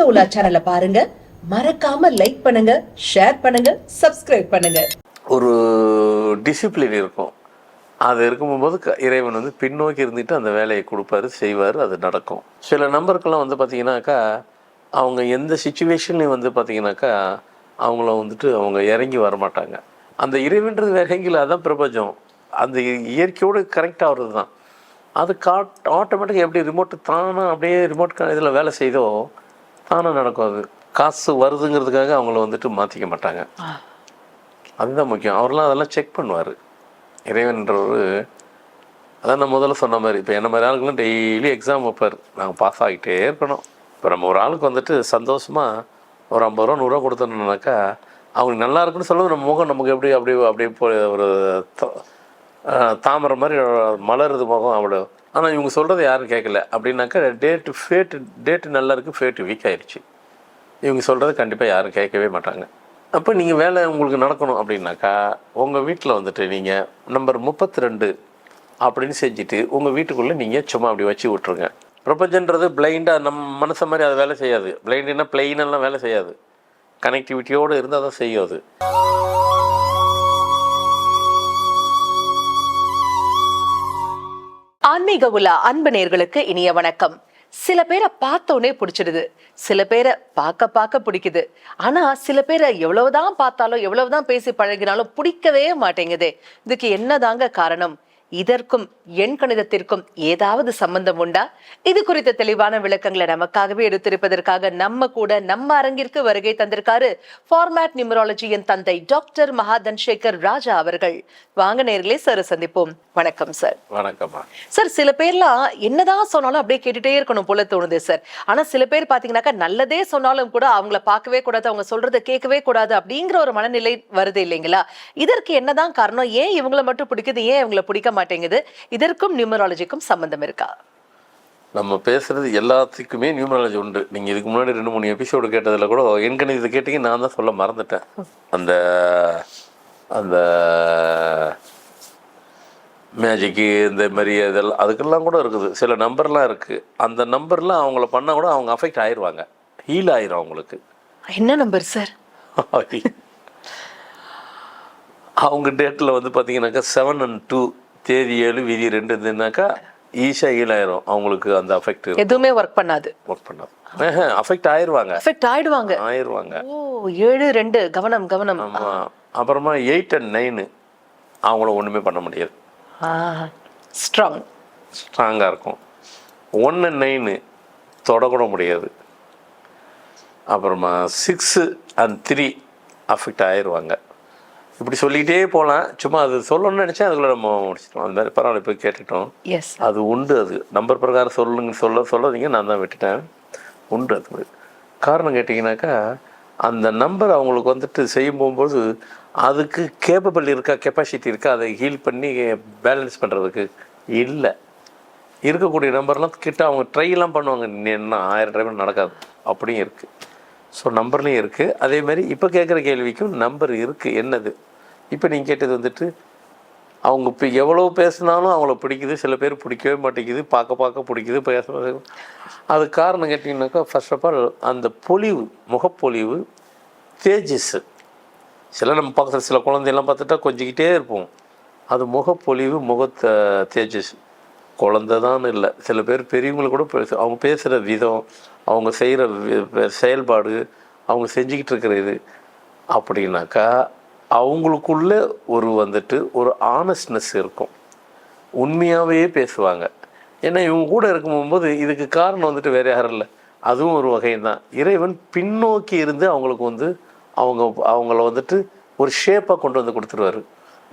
ஆன்மீக உலா சேனலை பாருங்க. மறக்காம லைக் பண்ணுங்க ஷேர் பண்ணுங்க சப்ஸ்கிரைப் பண்ணுங்க. ஒரு டிசிப்ளின் இருக்கும். அது இருக்கும்போது இறைவன் வந்து பின்னோக்கி இருந்துட்டு அந்த வேலையை கொடுப்பாரு செய்வார் அது நடக்கும். சில நம்பருக்கெல்லாம் வந்து பார்த்தீங்கன்னாக்கா அவங்க எந்த சுச்சுவேஷன்லையும் வந்து பார்த்தீங்கன்னாக்கா அவங்கள வந்துட்டு அவங்க இறங்கி வர மாட்டாங்க அந்த இறைவன்றது வேற எங்கேயும் அதான் பிரபஞ்சம். அந்த இயற்கையோடு கரெக்ட் ஆகிறது தான் அது காட் ஆட்டோமேட்டிக்காக எப்படி ரிமோட்டு தானாக அப்படியே ரிமோட் இதில் வேலை செய்தோ தானாக நடக்கும் அது. காசு வருதுங்கிறதுக்காக அவங்கள வந்துட்டு மாற்றிக்க மாட்டாங்க. அதுதான் முக்கியம். அவர்லாம் அதெல்லாம் செக் பண்ணுவார். இறைவன்றவர் அதான் நான் முதல்ல சொன்ன மாதிரி இப்போ என்ன மாதிரி ஆளுக்கெல்லாம் டெய்லி எக்ஸாம் வைப்பார். நாங்கள் பாஸ் ஆகிட்டே இருக்கணும். இப்போ நம்ம ஒரு ஆளுக்கு வந்துட்டு சந்தோஷமாக ஒரு ஐம்பது ரூபா நூறுரூவா கொடுத்தோம்னாக்கா அவங்களுக்கு நல்லா இருக்குன்னு சொல்லுவது நம்ம முகம் நமக்கு எப்படி அப்படி அப்படியே போ ஒரு தாமரை மாதிரி மலருது முகம் அவ்வளோ ஆனால் இவங்க சொல்கிறது யாரும் கேட்கல அப்படின்னாக்கா டேட்டு ஃபேட்டு டேட்டு நல்லா இருக்குது ஃபேட்டு வீக் ஆயிடுச்சு இவங்க சொல்கிறது கண்டிப்பாக யாரும் கேட்கவே மாட்டாங்க. அப்போ நீங்கள் வேலை உங்களுக்கு நடக்கணும் அப்படின்னாக்கா உங்கள் வீட்டில் வந்துட்டு நீங்கள் நம்பர் முப்பத்தி ரெண்டு அப்படின்னு செஞ்சுட்டு உங்கள் வீட்டுக்குள்ளே நீங்கள் சும்மா அப்படி வச்சு விட்ருங்க பிரபஞ்சன்றது பிளைண்டாக நம்ம மனசை மாதிரி அது வேலை செய்யாது. பிளைண்டுன்னா பிளெயினெல்லாம் வேலை செய்யாது. கனெக்டிவிட்டியோடு இருந்தால் தான் செய்யும் அது. ஆன்மீக உலா அன்பு நேர்களுக்கு இனிய வணக்கம். சில பேரை பார்த்த உடனே பிடிச்சிடுது. சில பேரை பார்க்க பார்க்க பிடிக்குது. ஆனா சில பேரை எவ்வளவுதான் பார்த்தாலும் எவ்வளவுதான் பேசி பழகினாலும் பிடிக்கவே மாட்டேங்குதே. இதுக்கு என்னதாங்க காரணம்? இதற்கும் எண் கணிதத்திற்கும் ஏதாவது சம்பந்தம் உண்டா? இது குறித்த தெளிவான விளக்கங்களை நமக்காகவே எடுத்திருப்பதற்காக நம்ம கூட நம்ம அரங்கிற்கு வருகை தந்திருக்காரு ஃபார்மேட் நியூமராலஜியின் தந்தை டாக்டர் மகாதன் சேகர் ராஜா அவர்கள். வாங்க நேர்களே சார் சந்திப்போம். வணக்கம் சார். வணக்கம்மா. சார் சில பேர்லாம் என்னதான் சொன்னாலும் அப்படியே கேட்டுட்டே இருக்கணும் போல தோணுது சார். ஆனா சில பேர் பாத்தீங்கன்னாக்கா நல்லதே சொன்னாலும் கூட அவங்கள பார்க்கவே கூடாது அவங்க சொல்றதை கேட்கவே கூடாது அப்படிங்கிற ஒரு மனநிலை வருது இல்லைங்களா? இதற்கு என்னதான் காரணம்? ஏன் இவங்கள மட்டும் பிடிக்குது? ஏன் இவங்கள பிடிக்க மாட்டேங்குது. இதற்கும் நியூமராலஜிக்கும் சம்பந்தம் இருக்கா? நம்ம பேசுறது எல்லாத்துக்குமே நியூமராலஜி உண்டு. நீங்கள் இதுக்கு முன்னாடி ரெண்டு மூணு எபிசோடு கேட்டதில் கூட எண்கணிதத்தை கேட்டீங்க நான் தான் சொல்ல மறந்துட்டேன். அந்த அந்த மேஜிக்கு இந்த மாதிரி இதெல்லாம் அதுக்கெல்லாம் கூட இருக்குது. சில நம்பர்லாம் இருக்குது அந்த நம்பர்லாம் அவங்கள பண்ணால் கூட அவங்க அஃபெக்ட் ஆயிடுவாங்க ஹீல் ஆயிரும் அவங்களுக்கு. என்ன நம்பர் சார் அவங்க டேட்டில் வந்து பார்த்தீங்கன்னாக்கா செவன் அண்ட் டூ தேதி ஏழு விதி ரெண்டு இருந்ததுனாக்கா ஈஸியாக ஹீல் ஆயிரும் அவங்களுக்கு அந்த அஃபெக்ட் எதுவுமே ஒர்க் பண்ணாது. ஒர்க் பண்ணாது. அஃபெக்ட் ஆயிடுவாங்க. எஃபெக்ட் ஆயிடுவாங்க. ஆயிடுவாங்க. ஓ ஏழு ரெண்டு கவனம் கவனம். அப்புறமா எயிட் அண்ட் நைனு அவங்கள ஒன்றுமே பண்ண முடியாது. ஸ்ட்ராங் ஸ்ட்ராங்காக இருக்கும். ஒன் அண்ட் நைனு தொடக்கூட முடியாது. அப்புறமா சிக்ஸு அண்ட் த்ரீ அஃபெக்ட் ஆயிடுவாங்க. இப்படி சொல்லிக்கிட்டே போகலாம் சும்மா அது சொல்லணும்னு நினச்சா அதுக்குள்ளே நம்ம முடிச்சிட்டோம் அந்த மாதிரி பரவாயில்ல இப்போ கேட்டுட்டோம். எஸ் அது உண்டு அது. நம்பர் பிரகாரம் சொல்லுங்க சொல்ல சொல்லாதீங்க நான் தான் விட்டுட்டேன். உண்டு அது. காரணம் கேட்டிங்கனாக்கா அந்த நம்பர் அவங்களுக்கு வந்துட்டு செய்யும் போகும்போது அதுக்கு கேப்பபிள் இருக்கா கெப்பாசிட்டி இருக்கா அதை ஹீல் பண்ணி பேலன்ஸ் பண்ணுறதுக்கு இல்லை. இருக்கக்கூடிய நம்பர்லாம் கிட்ட அவங்க ட்ரைலாம் பண்ணுவாங்க. என்ன ஆயிரம் ட்ரை நடக்காது. அப்படியும் இருக்குது ஸோ நம்பர்லேயும் இருக்குது அதே மாதிரி இப்போ கேட்குற கேள்விக்கும் நம்பர் இருக்குது என்னது? இப்போ நீங்கள் கேட்டது வந்துட்டு அவங்க இப்போ எவ்வளோ பேசினாலும் அவங்கள பிடிக்குது சில பேர் பிடிக்கவே மாட்டேங்குது பார்க்க பார்க்க பிடிக்குது பேச அது காரணம் கேட்டிங்கனாக்கா ஃபர்ஸ்ட் ஆஃப் ஆல் அந்த பொலிவு முகப்பொலிவு தேஜஸ். சில நம்ம பக்கத்தில் சில குழந்தையெல்லாம் பார்த்துட்டா கொஞ்சிக்கிட்டே இருப்போம். அது முகப்பொலிவு முகத்த தேஜஸ். குழந்தை தான் இல்லை. சில பேர் பெரியவங்களுக்கு கூட பேச அவங்க பேசுகிற விதம் அவங்க செய்கிற செயல்பாடு அவங்க செஞ்சுக்கிட்டு இருக்கிற இது அப்படின்னாக்கா அவங்களுக்குள்ள ஒரு வந்துட்டு ஒரு ஆனஸ்ட்னஸ் இருக்கும். உண்மையாகவே பேசுவாங்க. ஏன்னா இவங்க கூட இருக்கும்போது இதுக்கு காரணம் வந்துட்டு வேறு யாரும் இல்லை. அதுவும் ஒரு வகை தான் இறைவன் பின்னோக்கி இருந்து அவங்களுக்கு வந்து அவங்க அவங்கள வந்துட்டு ஒரு ஷேப்பாக கொண்டு வந்து கொடுத்துருவாரு.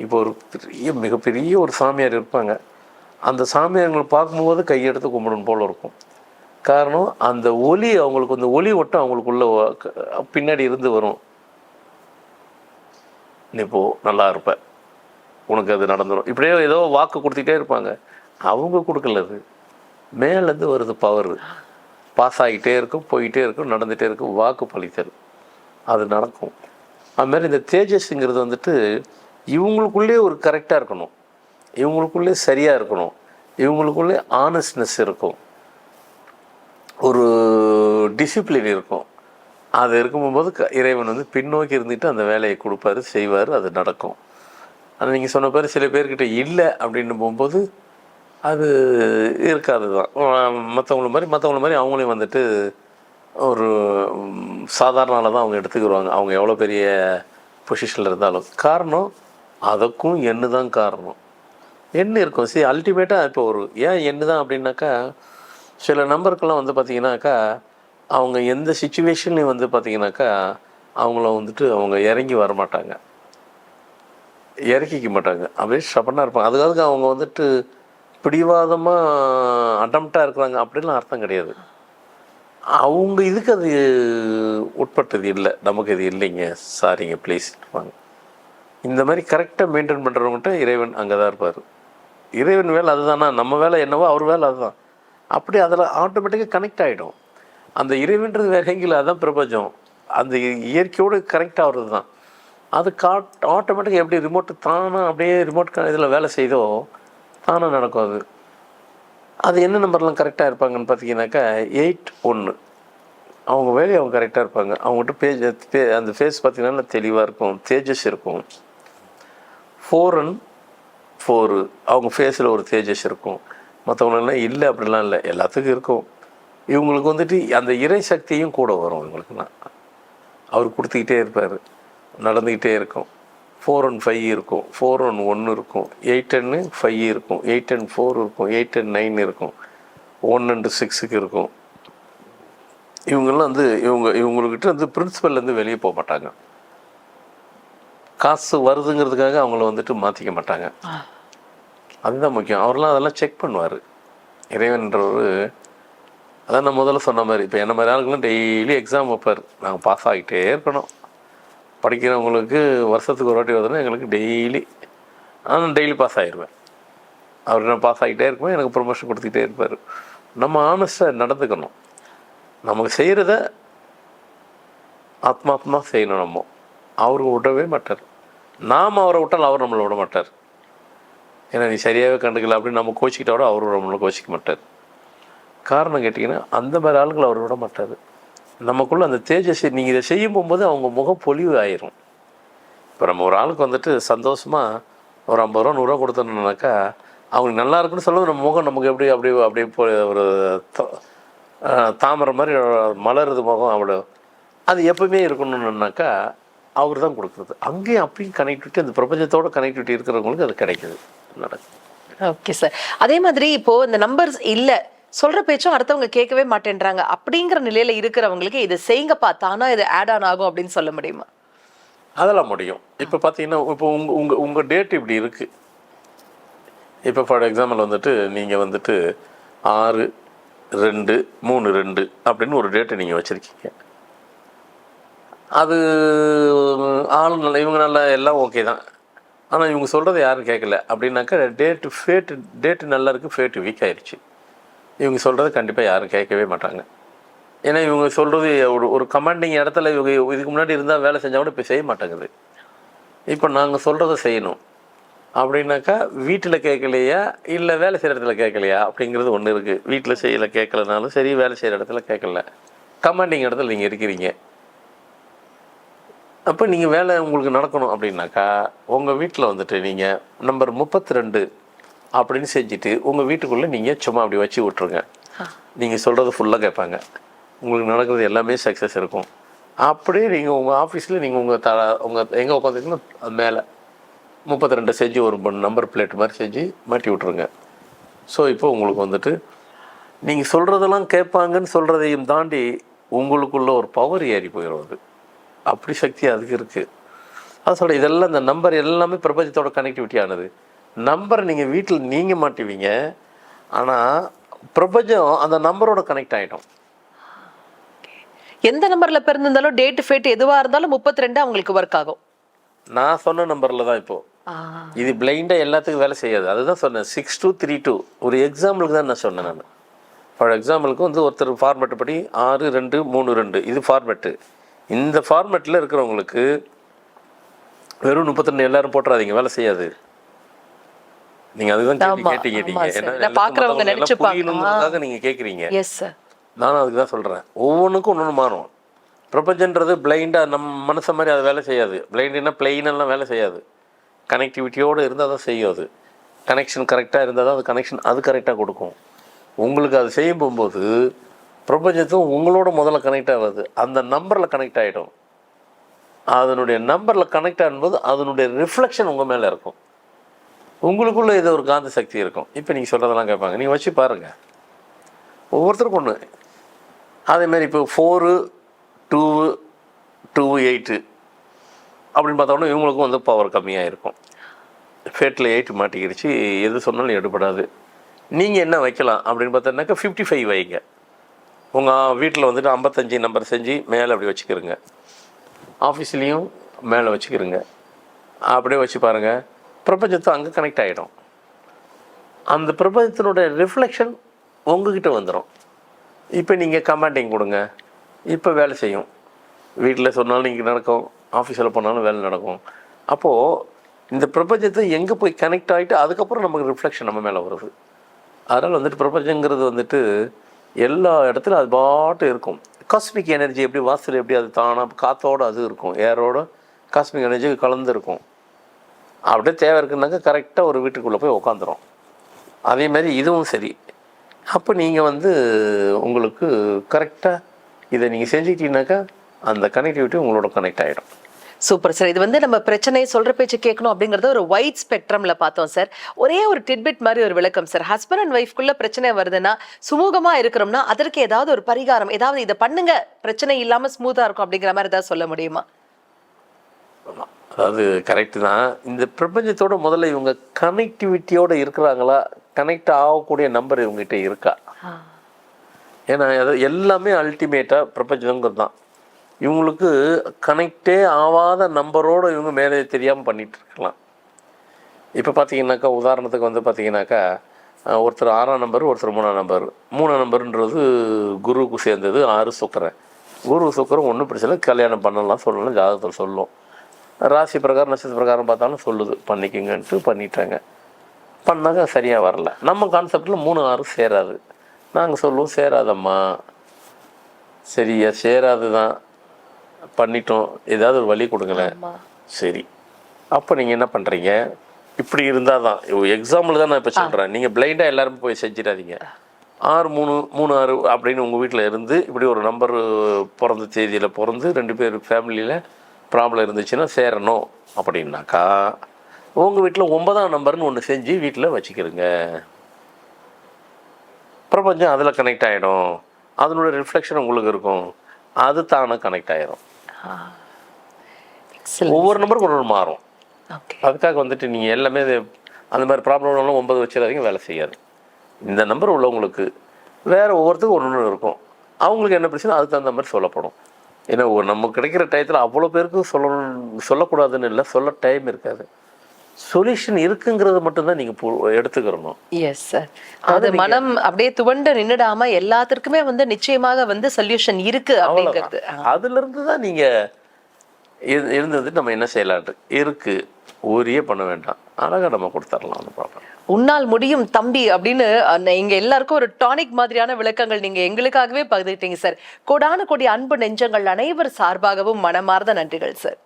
இப்போ ஒரு பெரிய மிகப்பெரிய ஒரு சாமியார் இருப்பாங்க. அந்த சாமியார்களை பார்க்கும்போது கையெடுத்து கும்பிடணும் போல் இருக்கும். காரணம் அந்த ஒலி அவங்களுக்கு அந்த ஒலி ஒட்டம் அவங்களுக்குள்ள பின்னாடி இருந்து வரும். நீ போ நல்லா இருப்ப. உனக்கு அது நடந்துடும் இப்படியே ஏதோ வாக்கு கொடுத்துக்கிட்டே இருப்பாங்க. அவங்க கொடுக்கல அது மேலேருந்து வருது பவர் பாஸ் ஆகிட்டே இருக்கும் போயிட்டே இருக்கும் நடந்துகிட்டே இருக்கும் வாக்கு பழித்தல். அது நடக்கும். அதுமாரி இந்த தேஜஸ்ங்கிறது வந்துட்டு இவங்களுக்குள்ளே ஒரு கரெக்டாக இருக்கணும். இவங்களுக்குள்ளே சரியாக இருக்கணும். இவங்களுக்குள்ளே ஆனஸ்ட்னஸ் இருக்கும். ஒரு டிசிப்ளின் இருக்கும். அது இருக்கும்போது இறைவன் வந்து பின்னோக்கி இருந்துட்டு அந்த வேலையை கொடுப்பாரு செய்வார் அது நடக்கும். ஆனால் நீங்கள் சொன்ன பேர் சில பேர்கிட்ட இல்லை அப்படின்னு போகும்போது அது இருக்காது தான். மற்றவங்கள மாதிரி மற்றவங்கள மாதிரி அவங்களையும் வந்துட்டு ஒரு சாதாரணால சாதாரண தான் அவங்க எடுத்துக்கிடுவாங்க அவங்க எவ்வளோ பெரிய பொசிஷனில் இருந்தாலும். காரணம் அதுக்கும் எண்ணு தான் காரணம். எண்ணு இருக்கும். சரி அல்டிமேட்டாக இப்போ ஒரு ஏன் எண்ணு தான் அப்படின்னாக்கா சில நம்பருக்கெல்லாம் வந்து பார்த்தீங்கன்னாக்கா அவங்க எந்த சுச்சுவேஷன்லையும் வந்து பார்த்தீங்கன்னாக்கா அவங்கள வந்துட்டு அவங்க இறங்கி வர மாட்டாங்க இறக்கிக்க மாட்டாங்க. அப்படியே ஸ்டபனாக இருப்பாங்க. அதுக்காக அவங்க வந்துட்டு பிடிவாதமாக அட்டம்ப்டாக இருக்கிறாங்க அப்படின்லாம் அர்த்தம் கிடையாது. அவங்க இதுக்கு அது உட்பட்டது இல்லை. நமக்கு இது இல்லைங்க. சாரிங்க ப்ளீஸ் இருப்பாங்க இந்த மாதிரி கரெக்டாக மெயின்டைன் பண்ணுறவங்ககிட்ட இறைவன் அங்கே தான் இருப்பார். இறைவன் வேலை அதுதானா? நம்ம வேலை என்னவோ அவர் வேலை அதுதான். அப்படி அதில் ஆட்டோமேட்டிக்காக கனெக்ட் ஆகிடும் அந்த இறைவன்றது வேற எங்கேயும் அதுதான் பிரபஞ்சம். அந்த இயற்கையோடு கனெக்ட் ஆகிறது தான் அது காட் ஆட்டோமேட்டிக்காக எப்படி ரிமோட்டு தானாக அப்படியே ரிமோட் இதில் வேலை செய்தோ தானாக நடக்கும் அது. அது என்ன நம்பர்லாம் கரெக்டாக இருப்பாங்கன்னு பார்த்தீங்கன்னாக்கா எயிட் ஒன்று அவங்க வேலையை அவங்க கரெக்டாக இருப்பாங்க. அவங்ககிட்ட பேஜ் பே அந்த ஃபேஸ் பார்த்தீங்கன்னா தெளிவாக இருக்கும் தேஜஸ் இருக்கும். ஃபோர் அண்ட் ஃபோரு அவங்க ஃபேஸில் ஒரு தேஜஸ் இருக்கும். மற்றவங்களெல்லாம் இல்லை அப்படிலாம் இல்லை. எல்லாத்துக்கும் இருக்கும். இவங்களுக்கு வந்துட்டு அந்த இறை சக்தியும் கூட வரும் இவங்களுக்குலாம் அவர் கொடுத்துக்கிட்டே இருப்பார். நடந்துக்கிட்டே இருக்கும். ஃபோர் ஒன் ஃபைவ் இருக்கும். ஃபோர் ஒன் ஒன்று இருக்கும். எயிட் டென்னு ஃபைவ் இருக்கும். எயிட் டென் ஃபோர் இருக்கும். எயிட் டென் நைன் இருக்கும். ஒன் அண்டு சிக்ஸுக்கு இருக்கும். இவங்கெல்லாம் வந்து இவங்க இவங்கக்கிட்ட வந்து பிரின்சிபல்லேருந்து வெளியே போக மாட்டாங்க. காசு வருதுங்கிறதுக்காக அவங்கள வந்துட்டு மாற்றிக்க மாட்டாங்க. அதுதான் முக்கியம். அவர்லாம் அதெல்லாம் செக் பண்ணுவார். இறைவன்றவர் அதான் நான் முதல்ல சொன்ன மாதிரி இப்போ என்ன மாதிரி ஆளுங்களும் டெய்லி எக்ஸாம் வைப்பார். நாங்கள் பாஸ் ஆகிட்டே இருக்கணும். படிக்கிறவங்களுக்கு வருஷத்துக்கு ஒரு வாட்டி வருதுன்னா எங்களுக்கு டெய்லி நான் டெய்லி பாஸ் ஆகிடுவேன் அவர் நான் பாஸ் ஆகிட்டே இருப்பேன் எனக்கு ப்ரொமோஷன் கொடுத்துக்கிட்டே இருப்பார். நம்ம ஆனஸ்டாக நடந்துக்கணும். நமக்கு செய்கிறத ஆத்மாத்மா செய்யணும் நம்ம. அவருக்கு விடவே மாட்டார். நாம் அவரை விட்டால் அவர் நம்மளை விட மாட்டார். ஏன்னா நீ சரியாகவே கண்டுக்கல அப்படின்னு நம்ம கோச்சிக்கிட்ட விட அவரும் நம்மளை கோச்சிக்க மாட்டார். காரணம் கேட்டிங்கன்னா அந்த மாதிரி ஆளுங்களை அவர் விட மாட்டார். நமக்குள்ள அந்த தேஜஸ் நீங்கள் இதை செய்யும் போகும்போது அவங்க முகம் பொலிவு ஆயிரும். இப்போ நம்ம ஒரு ஆளுக்கு வந்துட்டு சந்தோஷமாக ஒரு ஐம்பது ரூபா நூறுரூவா கொடுத்தோம்னாக்கா அவங்களுக்கு நல்லா இருக்குன்னு சொல்லும்போது நம்ம முகம் நமக்கு எப்படி அப்படி அப்படியே போ ஒரு த- தாமரை மாதிரி மலருது முகம் அவ்வளோ. அது எப்பவுமே இருக்கணும்னாக்கா அவர் தான் கொடுக்குறது. அங்கேயும் அப்பயும் கனெக்டிவிட்டி அந்த பிரபஞ்சத்தோட கனெக்டிவிட்டி இருக்கிறவங்களுக்கு அது கிடைக்குது. நடக்கும் ஓகே சார் அதே மாதிரி இப்போது இந்த நம்பர்ஸ் இல்லை. சொல்கிற பேச்சும் அடுத்தவங்க கேட்கவே மாட்டேன்றாங்க. அப்படிங்கிற நிலையில் இருக்கிறவங்களுக்கு இதை செய்யுங்கப்பா தானா இது ஆட் ஆன் ஆகும் அப்படின்னு சொல்ல முடியுமா? அதெல்லாம் முடியும். இப்போ பார்த்தீங்கன்னா இப்போ உங்கள் உங்கள் உங்கள் டேட் இப்படி இருக்குது இப்போ ஃபார் எக்ஸாம்பிள் வந்துட்டு நீங்கள் வந்துட்டு ஆறு ரெண்டு மூணு ரெண்டு அப்படின்னு ஒரு டேட்டை நீங்கள் வச்சுருக்கீங்க. அது ஆள் நல்ல இவங்க நல்லா எல்லாம் ஓகே தான். ஆனால் இவங்க சொல்கிறத யாரும் கேட்கல. அப்படின்னாக்கா டேட்டு ஃபேட்டு டேட்டு நல்லா இருக்குது ஃபேட்டு வீக் ஆயிடுச்சு இவங்க சொல்கிறது கண்டிப்பாக யாரும் கேட்கவே மாட்டாங்க. ஏன்னா இவங்க சொல்கிறது ஒரு ஒரு கமாண்டிங் இடத்துல இவங்க இதுக்கு முன்னாடி இருந்தால் வேலை செஞ்சால் கூட இப்போ செய்ய மாட்டேங்குது. இப்போ நாங்கள் சொல்கிறத செய்யணும். அப்படின்னாக்கா வீட்டில் கேட்கலையா? இல்லை வேலை செய்கிற இடத்துல கேட்கலையா? அப்படிங்கிறது ஒன்று இருக்குது வீட்டில் செய்யல கேட்கலனாலும் சரி வேலை செய்கிற இடத்துல கேட்கல. கமாண்டிங் இடத்துல நீங்கள் இருக்கிறீங்க. அப்போ நீங்கள் வேலை உங்களுக்கு நடக்கணும் அப்படின்னாக்கா உங்கள் வீட்டில் வந்துட்டு நீங்கள் நம்பர் முப்பத்தி ரெண்டு அப்படின்னு செஞ்சுட்டு உங்கள் வீட்டுக்குள்ளே நீங்கள் சும்மா அப்படி வச்சு விட்ருங்க நீங்கள் சொல்கிறது ஃபுல்லாக கேட்பாங்க. உங்களுக்கு நடக்கிறது எல்லாமே சக்ஸஸ் இருக்கும். அப்படியே நீங்கள் உங்கள் ஆஃபீஸில் நீங்கள் உங்கள் த உங்கள் எங்கே உட்காந்துருக்கீங்களோ அது மேலே. முப்பத்தி ரெண்டு செஞ்சு ஒரு நம்பர் பிளேட் மாதிரி செஞ்சு மாட்டி விட்ருங்க ஸோ இப்போ உங்களுக்கு வந்துட்டு நீங்கள் சொல்கிறதெல்லாம் கேட்பாங்கன்னு சொல்கிறதையும் தாண்டி உங்களுக்குள்ள ஒரு பவர் ஏறி போயிடுவது அப்படி சக்தி அதுக்கு இருக்குது அது சொல்ல இதெல்லாம் இந்த நம்பர் எல்லாமே பிரபஞ்சத்தோட கனெக்டிவிட்டி ஆனது. நம்பரை நீங்கள் வீட்டில் நீங்கள் மாட்டுவீங்க. ஆனால் பிரபஞ்சம் அந்த நம்பரோட கனெக்ட் ஆகிடும் எந்த நம்பர்ல பிறந்திருந்தாலும் டேட் ஃபேட் எதுவா இருந்தாலும் முப்பத்தி ரெண்டு அவங்களுக்கு ஒர்க் ஆகும். நான் சொன்ன நம்பரில் தான் இப்போது இது பிளைண்டாக எல்லாத்துக்கும் வேலை செய்யாது. அதுதான் சொன்னேன். சிக்ஸ் டூ த்ரீ டூ ஒரு எக்ஸாம்பிளுக்கு தான் நான் சொன்னேன் நான். ஃபார் எக்ஸாம்பிளுக்கு வந்து ஒருத்தர் ஃபார்மேட் படி ஆறு ரெண்டு மூணு ரெண்டு. இது ஃபார்மேட்டு இந்த ஃபார்மேட்டில் இருக்கிறவங்களுக்கு வெறும் முப்பத்திரெண்டு எல்லாரும் போட்டுறாதீங்க. வேலை செய்யாது. நீங்கள் அதுதான் கேட்டீங்க மத்தவங்க எல்லாம் நினைச்சுப்பாங்க. நீங்கள் கேட்குறீங்க எஸ் சார் நானும் அதுக்கு தான் சொல்கிறேன் ஒவ்வொன்றுக்கும் ஒன்று மாறும். பிரபஞ்சன்றது பிளைண்டாக நம்ம மனசை மாதிரி அது வேலை செய்யாது. பிளைண்டுன்னா பிளெயினெல்லாம் வேலை செய்யாது. கனெக்டிவிட்டியோடு இருந்தால் தான் செய்யும் அது. கனெக்ஷன் கரெக்டாக இருந்தால் தான் அது கனெக்ஷன் அது கரெக்டாக கொடுக்கும். உங்களுக்கு அது செய்யும் போகும்போது பிரபஞ்சத்தும் உங்களோட முதல்ல கனெக்ட் ஆகாது அந்த நம்பரில் கனெக்ட் ஆகிடும் அதனுடைய நம்பரில் கனெக்ட் ஆகும்போது அதனுடைய ரிஃப்ளெக்ஷன் உங்கள் மேலே இருக்கும். உங்களுக்குள்ளே ஏதோ ஒரு காந்த சக்தி இருக்கும். இப்போ நீங்கள் சொல்கிறதெல்லாம் கேட்பாங்க. நீங்கள் வச்சு பாருங்கள் ஒவ்வொருத்தருக்கும் ஒன்று அதேமாரி இப்போ ஃபோரு டூ டூ எயிட்டு அப்படின்னு பார்த்தோன்னா இவங்களுக்கும் வந்து பவர் கம்மியாக இருக்கும் ஃபேட்டில் எயிட் மாட்டிக்கிடுச்சு எது சொன்னாலும் எடுபடாது. நீங்கள் என்ன வைக்கலாம் அப்படின்னு பார்த்தோன்னாக்கா ஃபிஃப்டி ஃபைவ் வைங்க. உங்கள் வீட்டில் வந்துட்டு ஐம்பத்தஞ்சு நம்பர் செஞ்சு மேலே அப்படி வச்சுக்கிறங்க ஆஃபீஸ்லேயும் மேலே வச்சுக்கிறங்க அப்படியே வச்சு பாருங்கள் பிரபஞ்சத்தை அங்கே கனெக்ட் ஆகிடும் அந்த பிரபஞ்சத்தினுடைய ரிஃப்ளெக்ஷன் உங்ககிட்ட வந்துடும் இப்போ நீங்கள் கமாண்டிங் கொடுங்க. இப்போ வேலை செய்யும். வீட்டில் சொன்னாலும் இங்கே நடக்கும். ஆஃபீஸில் போனாலும் வேலை நடக்கும். அப்போது இந்த பிரபஞ்சத்தை எங்கே போய் கனெக்ட் ஆகிட்டு அதுக்கப்புறம் நமக்கு ரிஃப்ளெக்ஷன் நம்ம மேலே வருது. அதனால் வந்துட்டு பிரபஞ்சங்கிறது வந்துட்டு எல்லா இடத்துலையும் அது பாட்டு இருக்கும். காஸ்மிக் எனர்ஜி எப்படி வாசல் எப்படி அது தானாக காற்றோடு அது இருக்கும். ஏரோட காஸ்மிக் எனர்ஜி கலந்து இருக்கும். அப்படியே தேவை இருக்குனாக்கா கரெக்டாக ஒரு வீட்டுக்குள்ளே போய் உக்காந்துரும். அதே மாதிரி இதுவும் சரி. அப்போ நீங்கள் வந்து உங்களுக்கு கரெக்டாக இதை நீங்கள் செஞ்சுக்கிட்டீங்கனாக்கா அந்த கனெக்டிவிட்டி உங்களோட கனெக்ட் ஆகிடும் சூப்பர் சார் இது வந்து நம்ம பிரச்சனையை சொல்ற பேச்சு கேட்கணும் அப்படிங்கறத ஒரு ஒயிட் ஸ்பெக்ட்ரம்ல பார்த்தோம் சார் ஒரே ஒரு டிட்பிட் மாதிரி ஒரு விளக்கம் சார் ஹஸ்பண்ட் அண்ட் ஒய்ஃப்குள்ள பிரச்சனை வருதுன்னா சுமூகமா இருக்கிறோம்னா அதற்கு ஏதாவது ஒரு பரிகாரம் ஏதாவது இதை பண்ணுங்க. பிரச்சனை இல்லாம ஸ்மூத்தா இருக்கும் அப்படிங்கிற மாதிரி ஏதாவது சொல்ல முடியுமா? அதாவது கரெக்டு தான். இந்த பிரபஞ்சத்தோட முதல்ல இவங்க கனெக்டிவிட்டியோட இருக்கிறாங்களா? கனெக்ட் ஆகக்கூடிய நம்பர் இவங்ககிட்ட இருக்கா? ஏன்னா அது எல்லாமே அல்டிமேட்டாக பிரபஞ்சங்கிறது தான். இவங்களுக்கு கனெக்டே ஆகாத நம்பரோடு இவங்க மேலே தெரியாமல் பண்ணிட்டு இருக்கலாம். இப்போ பார்த்தீங்கன்னாக்கா உதாரணத்துக்கு வந்து பார்த்தீங்கன்னாக்கா ஒருத்தர் ஆறாம் நம்பர் ஒருத்தர் மூணாம் நம்பர் மூணாம் நம்பர்ன்றது குருவுக்கு சேர்ந்தது ஆறு சுக்கரன். குரு சுக்கரன் ஒன்றும் பிரச்சனை இல்லை, கல்யாணம் பண்ணலாம் சொல்லலாம் ஜாதகத்தில் சொல்லும். ராசி பிரகாரம் நட்சத்திர பிரகாரம் பார்த்தாலும் சொல்லுது. பண்ணிக்கங்கன்ட்டு பண்ணிட்டாங்க. பண்ணாங்க சரியாக வரல. நம்ம கான்செப்டில் மூணு ஆறு சேராது. நாங்கள் சொல்லுவோம் சேராதம்மா. சரியா சேராது தான் பண்ணிட்டோம். ஏதாவது ஒரு வழி கொடுங்களேன். சரி. அப்போ நீங்கள் என்ன பண்ணுறீங்க இப்படி இருந்தால் தான் எக்ஸாம்பிள் தான் நான் இப்போ சொல்கிறேன் நீங்கள் பிளைண்டாக எல்லாரும் போய் செஞ்சிடாதீங்க. ஆறு மூணு மூணு ஆறு அப்படின்னு உங்கள் வீட்டில் இருந்து இப்படி ஒரு நம்பர் பிறந்த தேதியில் பிறந்து ரெண்டு பேர் ஃபேமிலியில் ப்ராப்ளம் இருந்துச்சுன்னா சேரணும் அப்படின்னாக்கா உங்கள் வீட்டில் ஒன்பதாம் நம்பர்னு ஒன்று செஞ்சு வீட்டில் வச்சுக்கிறங்க பிரபஞ்சம் அதில் கனெக்ட் ஆகிடும் அதனோட ரிஃப்ளெக்ஷன் உங்களுக்கு இருக்கும். அது தானே கனெக்ட் ஆயிரும். ஒவ்வொரு நம்பருக்கும் ஒரு மாறும். அதுக்காக வந்துட்டு நீங்கள் எல்லாமே அந்த மாதிரி ப்ராப்ளம் ஒன்பது வச்சிடாதீங்க வேலை செய்யாது. இந்த நம்பர் உள்ளவங்களுக்கு வேறு ஒவ்வொருத்துக்கும் ஒன்று ஒன்று இருக்கும். அவங்களுக்கு என்ன பிரச்சனை? அதுக்கு தகுந்த மாதிரி சொல்லப்படும். ஏன்னா நமக்கு கிடைக்கிற டயத்தில் அவ்வளோ பேருக்கு சொல்லணும் சொல்லக்கூடாதுன்னு இல்லை சொல்ல டைம் இருக்காது. சொல்யூஷன் இருக்குங்கிறது மட்டும்தான் நீங்கள் எடுத்துக்கிறணும். எஸ் சார் அது மனம் அப்படியே துவண்டு நின்னுடாம எல்லாத்திற்குமே வந்து நிச்சயமாக வந்து சொல்யூஷன் இருக்கு அப்படிங்கிறது. ஆ. அதுல இருந்து தான் நீங்க இரு- இருந்தது நம்ம என்ன செய்யலான்ட்டு. இருக்கு ஊரியே பண்ண வேண்டாம். அழகா நம்ம கொடுத்துடலாம் அந்த ப்ராப்ளம் உன்னால் முடியும் தம்பி அப்படின்னு அந்த இங்க எல்லாருக்கும் ஒரு டானிக் மாதிரியான விளக்கங்கள் நீங்க எங்களுக்காகவே பகிர்ந்துட்டீங்க சார் கோடான கோடி அன்பு நெஞ்சங்கள் அனைவர் சார்பாகவும் மனமார்ந்த நன்றிகள் சார்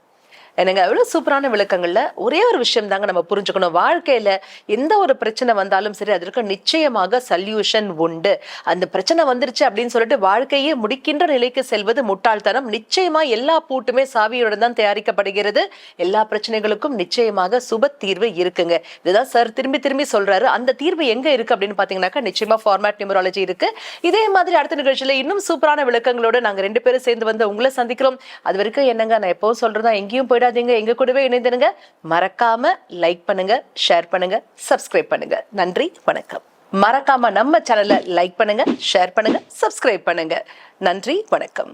என்னங்க எவ்வளோ சூப்பரான விளக்கங்களில்? ஒரே ஒரு விஷயம் தாங்க நம்ம புரிஞ்சுக்கணும். வாழ்க்கையில் எந்த ஒரு பிரச்சனை வந்தாலும் சரி அதற்கு நிச்சயமாக சல்யூஷன் உண்டு. அந்த பிரச்சனை வந்துருச்சு அப்படின்னு சொல்லிட்டு வாழ்க்கையே முடிக்கின்ற நிலைக்கு செல்வது முட்டாள்தனம். நிச்சயமாக எல்லா பூட்டுமே சாவியுடன் தான் தயாரிக்கப்படுகிறது. எல்லா பிரச்சனைகளுக்கும் நிச்சயமாக சுப தீர்வு இருக்குங்க. இதுதான் சார் திரும்பி திரும்பி சொல்கிறாரு அந்த தீர்வு எங்கே இருக்குது அப்படின்னு பார்த்தீங்கன்னாக்கா நிச்சயமாக ஃபார்மேட் நியூமராலஜி இருக்கு. இதே மாதிரி அடுத்த நிகழ்ச்சியில் இன்னும் சூப்பரான விளக்கங்களோடு நாங்கள் ரெண்டு பேரும் சேர்ந்து வந்து உங்களை சந்திக்கிறோம். அது வரைக்கும் என்னங்க நான் எப்போவும் சொல்கிறதா எங்கேயும் போயிடாதீங்க எங்க கூடவே இணைந்திருங்க. மறக்காம லைக் பண்ணுங்க ஷேர் பண்ணுங்க சப்ஸ்கிரைப் பண்ணுங்க. நன்றி வணக்கம். மறக்காம நம்ம சேனலை லைக் பண்ணுங்க ஷேர் பண்ணுங்க சப்ஸ்கிரைப் பண்ணுங்க. நன்றி வணக்கம்.